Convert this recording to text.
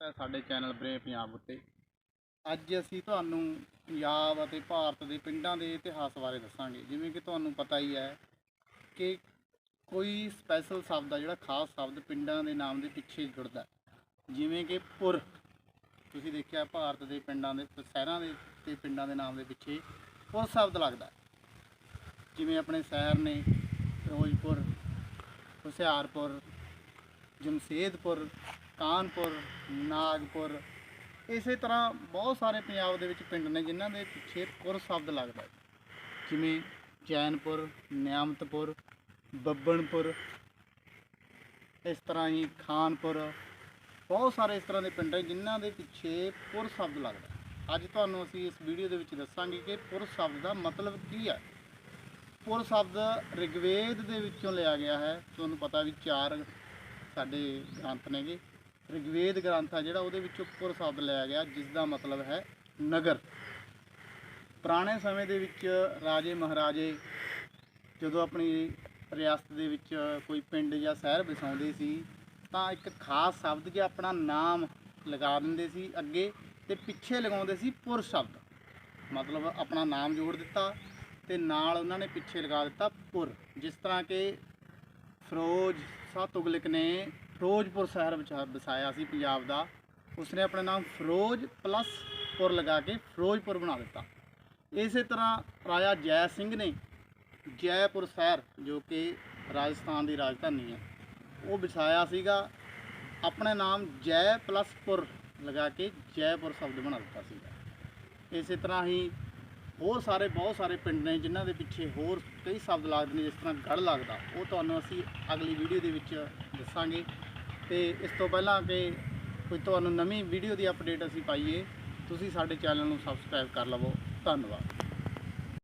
ਸਾਡੇ ਚੈਨਲ ਬਰੇ ਪੰਜਾਬ ਉੱਤੇ। ਅੱਜ ਅਸੀਂ ਤੁਹਾਨੂੰ ਪੰਜਾਬ ਅਤੇ ਭਾਰਤ ਦੇ ਪਿੰਡਾਂ ਦੇ ਇਤਿਹਾਸ ਬਾਰੇ ਦੱਸਾਂਗੇ। ਜਿਵੇਂ ਕਿ ਤੁਹਾਨੂੰ ਪਤਾ ਹੀ ਹੈ ਕਿ ਕੋਈ ਸਪੈਸ਼ਲ ਸ਼ਬਦ ਆ, ਜਿਹੜਾ ਖਾਸ ਸ਼ਬਦ ਪਿੰਡਾਂ ਦੇ ਨਾਮ ਦੇ ਪਿੱਛੇ ਜੁੜਦਾ ਜਿਵੇਂ ਕਿ ਪੁਰ, ਤੁਸੀਂ ਦੇਖਿਆ ਭਾਰਤ ਦੇ ਪਿੰਡਾਂ ਦੇ ਸ਼ਹਿਰਾਂ ਦੇ ਤੇ ਪਿੰਡਾਂ ਦੇ ਨਾਮ ਦੇ ਪਿੱਛੇ ਪੁਰ ਸ਼ਬਦ ਲੱਗਦਾ ਜਿਵੇਂ ਆਪਣੇ ਸ਼ਹਿਰ ਨੇ ਫਿਰੋਜ਼ਪੁਰ, ਹੁਸ਼ਿਆਰਪੁਰ, ਜਮਸ਼ੇਦਪੁਰ ਕਾਨਪੁਰ, ਨਾਗਪੁਰ, ਇਸੇ ਤਰ੍ਹਾਂ ਬਹੁਤ ਸਾਰੇ ਪੰਜਾਬ ਦੇ ਵਿੱਚ ਪਿੰਡ ਨੇ ਜਿਨ੍ਹਾਂ ਦੇ ਪਿੱਛੇ ਪੁਰ ਸ਼ਬਦ ਲੱਗਦਾ ਹੈ। ਜਿਵੇਂ ਜੈਨਪੁਰ, ਨਿਆਮਤਪੁਰ, ਬੱਬਣਪੁਰ, ਇਸ ਤਰ੍ਹਾਂ ਹੀ ਖਾਨਪੁਰ, ਬਹੁਤ ਸਾਰੇ ਇਸ ਤਰ੍ਹਾਂ ਦੇ ਪਿੰਡ ਨੇ ਜਿਨ੍ਹਾਂ ਦੇ ਪਿੱਛੇ ਪੁਰ ਸ਼ਬਦ ਲੱਗਦਾ ਅੱਜ ਤੁਹਾਨੂੰ ਅਸੀਂ ਇਸ ਵੀਡੀਓ ਦੇ ਵਿੱਚ ਦੱਸਾਂਗੇ ਕਿ ਪੁਰ ਸ਼ਬਦ ਦਾ ਮਤਲਬ ਕੀ ਹੈ। ਪੁਰ ਸ਼ਬਦ ਰਿਗਵੇਦ ਦੇ ਵਿੱਚੋਂ ਲਿਆ ਗਿਆ ਹੈ। ਤੁਹਾਨੂੰ ਪਤਾ ਵੀ ਚਾਰ ਸਾਡੇ ਗ੍ਰੰਥ ਨੇਗੇ। ਰਿਗਵੇਦ ਗ੍ਰੰਥ ਆ ਜਿਹੜਾ ਉਹਦੇ ਵਿੱਚੋਂ ਪੁਰ ਸ਼ਬਦ ਲਿਆ ਗਿਆ ਜਿਸ ਦਾ ਮਤਲਬ ਹੈ ਨਗਰ। ਪੁਰਾਣੇ ਸਮੇਂ ਦੇ ਵਿੱਚ ਰਾਜੇ ਮਹਾਰਾਜੇ ਜਦੋਂ ਆਪਣੀ ਰਿਆਸਤ ਦੇ ਵਿੱਚ ਕੋਈ ਪਿੰਡ ਜਾਂ ਸ਼ਹਿਰ ਵਸਾਉਂਦੇ ਸੀ, ਤਾਂ ਇੱਕ ਖਾਸ ਸ਼ਬਦ ਕਿ ਆਪਣਾ ਨਾਮ ਲਗਾ ਦਿੰਦੇ ਸੀ ਅੱਗੇ ਤੇ ਪਿੱਛੇ ਲਗਾਉਂਦੇ ਸੀ ਪੁਰ ਸ਼ਬਦ। ਮਤਲਬ ਆਪਣਾ ਨਾਮ ਜੋੜ ਦਿੱਤਾ ਤੇ ਨਾਲ ਉਹਨਾਂ ਨੇ ਪਿੱਛੇ ਲਗਾ ਦਿੱਤਾ ਪੁਰ। ਜਿਸ ਤਰ੍ਹਾਂ ਕਿ ਫਿਰੋਜ਼ ਸ਼ਾਹ ਤੁਗਲਕ ਨੇ ਫਿਰੋਜ਼ਪੁਰ ਸ਼ਹਿਰ ਵਿੱਚ ਵਸਾਇਆ ਸੀ ਪੰਜਾਬ ਦਾ। ਉਸਨੇ ਆਪਣਾ ਨਾਮ ਫਿਰੋਜ਼ ਪਲੱਸ ਪੁਰ ਲਗਾ ਕੇ ਫਿਰੋਜ਼ਪੁਰ ਬਣਾ ਦਿੱਤਾ। ਇਸੇ ਤਰ੍ਹਾਂ ਰਾਜਾ ਜੈ ਸਿੰਘ ਨੇ ਜੈਪੁਰ ਸ਼ਹਿਰ, ਜੋ ਕਿ ਰਾਜਸਥਾਨ ਦੀ ਰਾਜਧਾਨੀ ਹੈ, ਉਹ ਵਸਾਇਆ ਸੀਗਾ। ਆਪਣੇ ਨਾਮ ਜੈ ਪਲੱਸ ਪੁਰ ਲਗਾ ਕੇ ਜੈਪੁਰ ਸ਼ਬਦ ਬਣਾ ਦਿੱਤਾ ਸੀਗਾ। ਇਸੇ ਤਰ੍ਹਾਂ ਹੀ ਹੋਰ ਸਾਰੇ, ਬਹੁਤ ਸਾਰੇ ਪਿੰਡ ਨੇ, ਜਿਨ੍ਹਾਂ ਦੇ ਪਿੱਛੇ ਹੋਰ ਕਈ ਸ਼ਬਦ ਲੱਗਦੇ ਨੇ, ਜਿਸ ਤਰ੍ਹਾਂ ਗੜ ਲੱਗਦਾ, ਉਹ ਤੁਹਾਨੂੰ ਅਸੀਂ ਅਗਲੀ ਵੀਡੀਓ ਦੇ ਵਿੱਚ ਦੱਸਾਂਗੇ। ਤੇ ਇਸ ਤੋਂ ਪਹਿਲਾਂ ਕਿ ਕੋਈ ਤੁਹਾਨੂੰ ਨਵੀਂ ਵੀਡੀਓ ਦੀ ਅਪਡੇਟ ਅਸੀਂ ਪਾਈਏ, ਤੁਸੀਂ ਸਾਡੇ ਚੈਨਲ ਨੂੰ ਸਬਸਕ੍ਰਾਈਬ ਕਰ ਲਵੋ। ਧੰਨਵਾਦ।